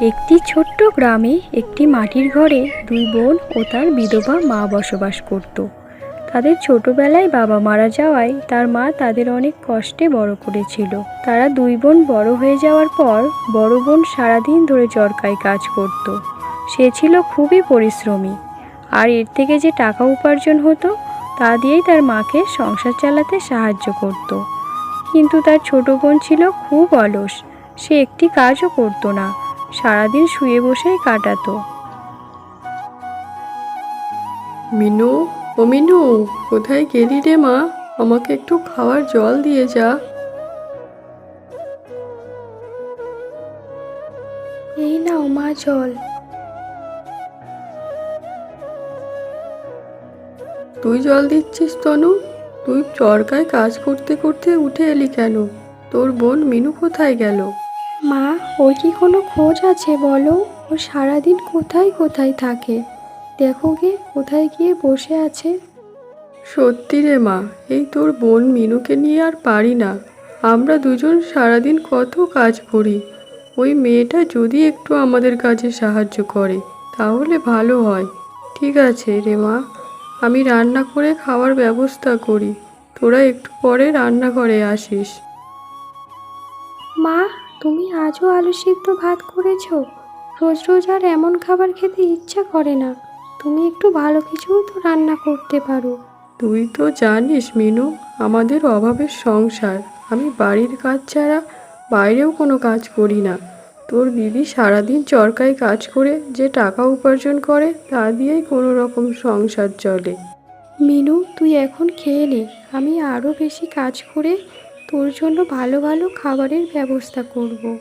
একটি ছোট্ট গ্রামে একটি মাটির ঘরে দুই বোন ও তার বিধবা মা বসবাস করত। তাদের ছোটবেলায় বাবা মারা যাওয়ায় তার মা তাদের অনেক কষ্টে বড় করেছিল। তারা দুই বোন বড় হয়ে যাওয়ার পর বড় বোন সারাদিন ধরে চরকায় কাজ করত। সে ছিল খুবই পরিশ্রমী। আর এর থেকে যে টাকা উপার্জন হতো, তা দিয়েই তার মাকে সংসার চালাতে সাহায্য করত। কিন্তু তার ছোট বোন ছিল খুব অলস। সে একটি কাজও করতো না। সারাদিন শুয়ে বসেই কাটাতো। মিনু ও মিনু কোথায় গেলি রে মা? আমাকে একটু খাওয়ার জল দিয়ে যা। এই নাও মা জল। তুই জল দিচ্ছিস তনু? তুই চরকায় কাজ করতে করতে উঠে এলি কেন? তোর বোন মিনু কোথায় গেল? মা ওর কি কোনো খোঁজ আছে বলো? ও সারাদিন কোথায় কোথায় থাকে? দেখো গে কোথায় গিয়ে বসে আছে? সত্যি রে মা এই তোর বোন মিনুকে নিয়ে আর পারি না। আমরা দুজন সারাদিন কত কাজ করি। ওই মেয়েটা যদি একটু আমাদের কাজে সাহায্য করে তাহলে ভালো হয়। ঠিক আছে রে মা আমি রান্না করে খাওয়ার ব্যবস্থা করি। তোরা একটু পরে রান্নাঘরে আসিস। মা তুমি আজও আলু সিদ্ধ ভাত করেছ? রোজ রোজ আর এমন খাবার খেতে ইচ্ছা করে না। তুমি একটু ভালো কিছুও তো রান্না করতে পারো। তুই তো জানিস মিনু আমাদের অভাবের সংসার। আমি বাড়ির কাজ ছাড়া বাইরেও কোনো কাজ করি না। তোর দিদি সারাদিন চরকায় কাজ করে যে টাকা উপার্জন করে তা দিয়েই কোনো রকম সংসার চলে। মিনু তুই এখন খেয়ে নে। আমি আরও বেশি কাজ করে তোর জন্য ভালো ভালো খাবারের ব্যবস্থা করব।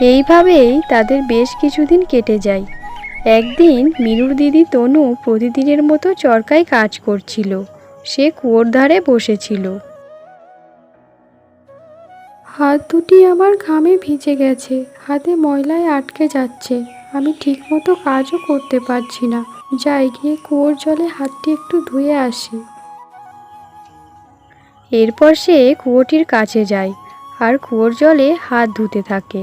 এইভাবেই তাদের বেশ কিছুদিন কেটে যায়। একদিন মিনুর দিদি তনু প্রতিদিনের মতো চরকায় কাজ করছিল। সে কুয়োর ধারে বসেছিল। হাত দুটি আমার ঘামে ভিজে গেছে। হাতে ময়লায় আটকে যাচ্ছে। আমি ঠিকমতো কাজও করতে পারছি না। যাই গিয়ে কুয়োর জলে হাতটি একটু ধুয়ে আসি। এরপর সে কুয়োটির কাছে যায় আর কুয়োর জলে হাত ধুতে থাকে।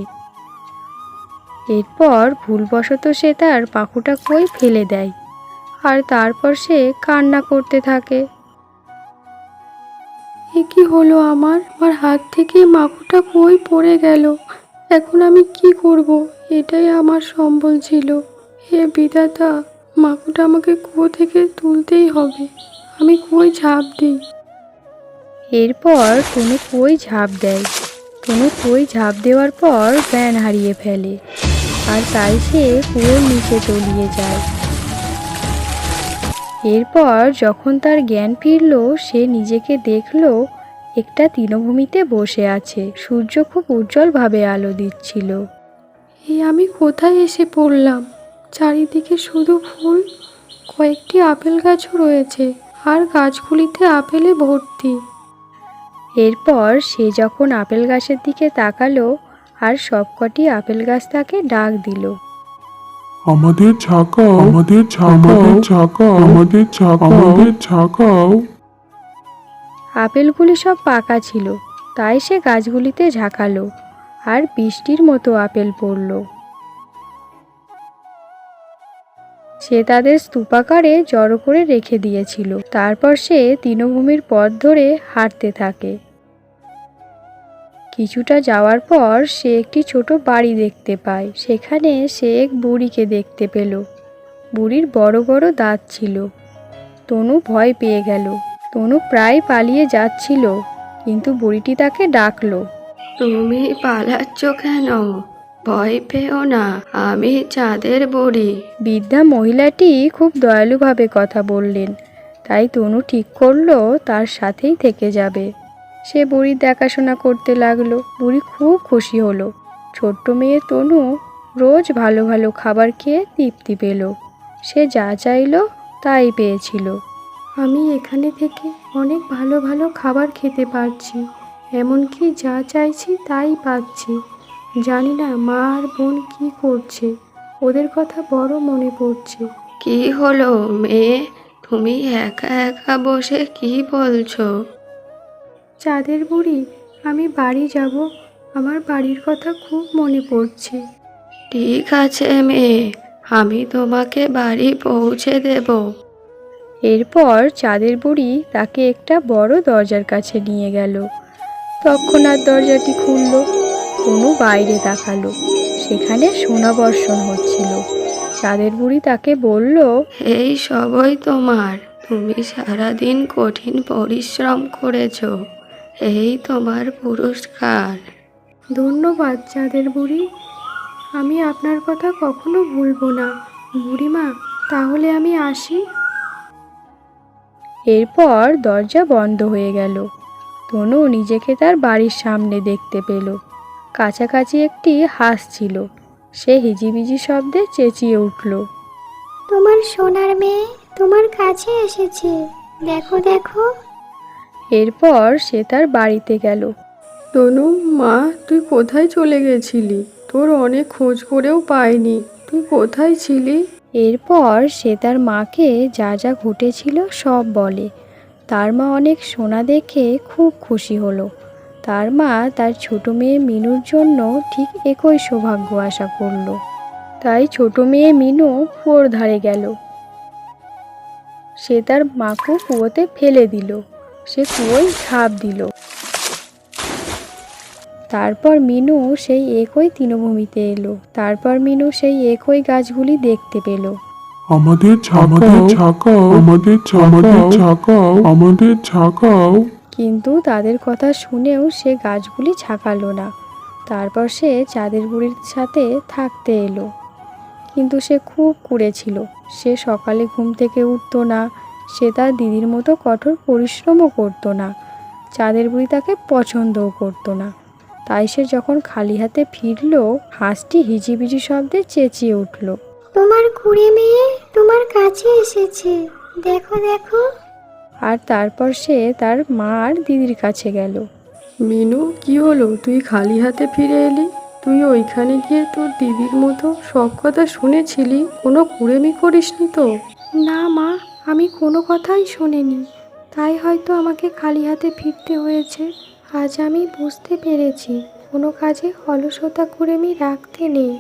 এরপর ভুলবশত সে তার পাখুটা কই ফেলে দেয় আর তারপর সে কান্না করতে থাকে। এ কি হলো আমার? আমার হাত থেকে মাকুটা কই পড়ে গেল? এখন আমি কি করব? এটাই আমার সম্বল ছিল। হে বিধাতা মাকুটা আমাকে কুয়ো থেকে তুলতেই হবে। আমি কই ঝাঁপ দিই। এরপর তুমি কই ঝাঁপ দেয়। তুমি কই ঝাঁপ দেওয়ার পর জ্ঞান হারিয়ে ফেলে আর তাই সে কুয়োর নিচে তলিয়ে যায়। এরপর যখন তার জ্ঞান ফিরল সে নিজেকে দেখল একটা তৃণভূমিতে বসে আছে। সূর্য খুব উজ্জ্বলভাবে আলো দিচ্ছিল। এই আমি কোথায় এসে পড়লাম? চারিদিকে শুধু ফুল কয়েকটি আপেল গাছও রয়েছে আর গাছগুলিতে আপেলে ভর্তি। এরপর সে যখন আপেল গাছের দিকে তাকালো আর সবকটি আপেল গাছ তাকে ডাক দিল। আমাদের ঝাঁকাও আমাদের ঝাঁকাও ঝাঁকাও আমাদের ঝাঁকাও। আমাদের ঝাঁকাও। আপেলগুলি সব পাকা ছিল তাই সে গাছগুলিতে ঝাঁকালো আর বৃষ্টির মতো আপেল পড়ল। সে তাদের স্তূপাকারে জড়ো করে রেখে দিয়েছিল। তারপর সে তৃণভূমির পথ ধরে হাঁটতে থাকে। কিছুটা যাওয়ার পর সে একটি ছোট বাড়ি দেখতে পায়। সেখানে সে এক বুড়িকে দেখতে পেল। বুড়ির বড় বড় দাঁত ছিল। তনু ভয় পেয়ে গেল। তনু প্রায় পালিয়ে যাচ্ছিল, কিন্তু বুড়িটি তাকে ডাকলো। তুমি পালাচ্ছ কেন? ভয় পেও না আমি চাঁদের বুড়ি। বৃদ্ধা মহিলাটি খুব দয়ালুভাবে কথা বললেন। তাই তনু ঠিক করল তার সাথেই থেকে যাবে। সে বুড়ির দেখাশোনা করতে লাগল বুড়ি খুব খুশি হলো। ছোট্ট মেয়ে তনু রোজ ভালো ভালো খাবার খেয়ে তৃপ্তি পেল। সে যা চাইলো তাই পেয়েছিল। আমি এখানে থেকে অনেক ভালো ভালো খাবার খেতে পারছি এমনকি যা চাইছি তাই পাচ্ছি। জানি না মা আর বোন কি করছে। ওদের কথা বড় মনে পড়ছে। কি হলো মেয়ে? তুমি একা একা বসে কি বলছো? চাঁদের বুড়ি আমি বাড়ি যাব। আমার বাড়ির কথা খুব মনে পড়ছে। ঠিক আছে মেয়ে আমি তোমাকে বাড়ি পৌঁছে দেব। এরপর চাঁদের বুড়ি তাকে একটা বড় দরজার কাছে নিয়ে গেল। তৎক্ষণাৎ দরজাটি খুলল। তনু বাইরে তাকালো সেখানে সোনা বর্ষণ হচ্ছিল। চাঁদের বুড়ি তাকে বলল এই সবই তোমার তুমি সারাদিন কঠিন পরিশ্রম করেছ। এই তোমার পুরস্কার। ধন্যবাদ চাঁদের বুড়ি। আমি আপনার কথা কখনো ভুলবো না। বুড়িমা তাহলে আমি আসি? এরপর দরজা বন্ধ হয়ে গেল। তনু নিজেকে তার বাড়ির সামনে দেখতে পেল। কাছাকাছি একটি হাঁস ছিল। সে হিজিবিজি শব্দে চেঁচিয়ে উঠল। তোমার সোনার মেয়ে তোমার কাছে এসেছে। দেখো দেখো। এরপর সে তার বাড়িতে গেল। তনু মা তুই কোথায় চলে গেছিলি? তোর অনেক খোঁজ করেও পাইনি। তুই কোথায় ছিলি? এরপর সে তার মাকে যা যা ঘটেছিল সব বলে। তার মা অনেক সোনা দেখে খুব খুশি হলো। তার মা তার ছোট মেয়ে মিনুর জন্য ঠিক একই সৌভাগ্য আশা করল। তাই ছোট মেয়ে মিনু কুয়োর ধারে গেল। সে তার মাকে কুয়োতে ফেলে দিল। সে কুয়োয় ঝাঁপ দিল। তারপর মিনু সেই একই তৃণভূমিতে এলো। তারপর মিনু সেই একই গাছগুলি দেখতে পেল। আমাদের ঝাঁকাও, আমাদের আমাদের ঝাঁকাও আমাদের ঝাঁকাও। কিন্তু তাদের কথা শুনেও সে গাছগুলি ছাকালো না। তারপর সে চাঁদের বুড়ির সাথে থাকতে এলো। কিন্তু সে খুব কুড়েছিল। সে সকালে ঘুম থেকে উঠতো না। সে তার দিদির মতো কঠোর পরিশ্রমও করতো না। চাঁদের বুড়ি তাকে পছন্দও করতো না। তাই সে যখন খালি হাতে ফিরল, হাঁসটি হিজিবিজি শব্দে চেঁচিয়ে উঠল। তোমার কুড়ে মেয়ে তোমার কাছে এসেছে। দেখো দেখো। আর তারপর সে তার মা আর দিদির কাছে গেল। মিনু কি হলো? তুই খালি হাতে ফিরে এলি? তুই ওইখানে গিয়ে তোর দিদির মতো সব কথা শুনেছিলি? কোনো কুড়েমি করিসনি তো? না মা আমি কোনো কথাই শুনিনি। তাই হয়তো আমাকে খালি হাতে ফিরতে হয়েছে। আজ আমি বুঝতে পেরেছি কোনো কাজে অলসতা করে আমি রাখতে নেই।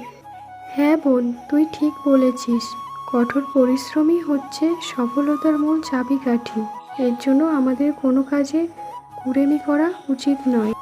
হ্যাঁ বোন তুই ঠিক বলেছিস। কঠোর পরিশ্রমই হচ্ছে সফলতার মূল চাবিকাঠি। এর জন্য আমাদের কোনো কাজে কুড়েমি করা উচিত নয়।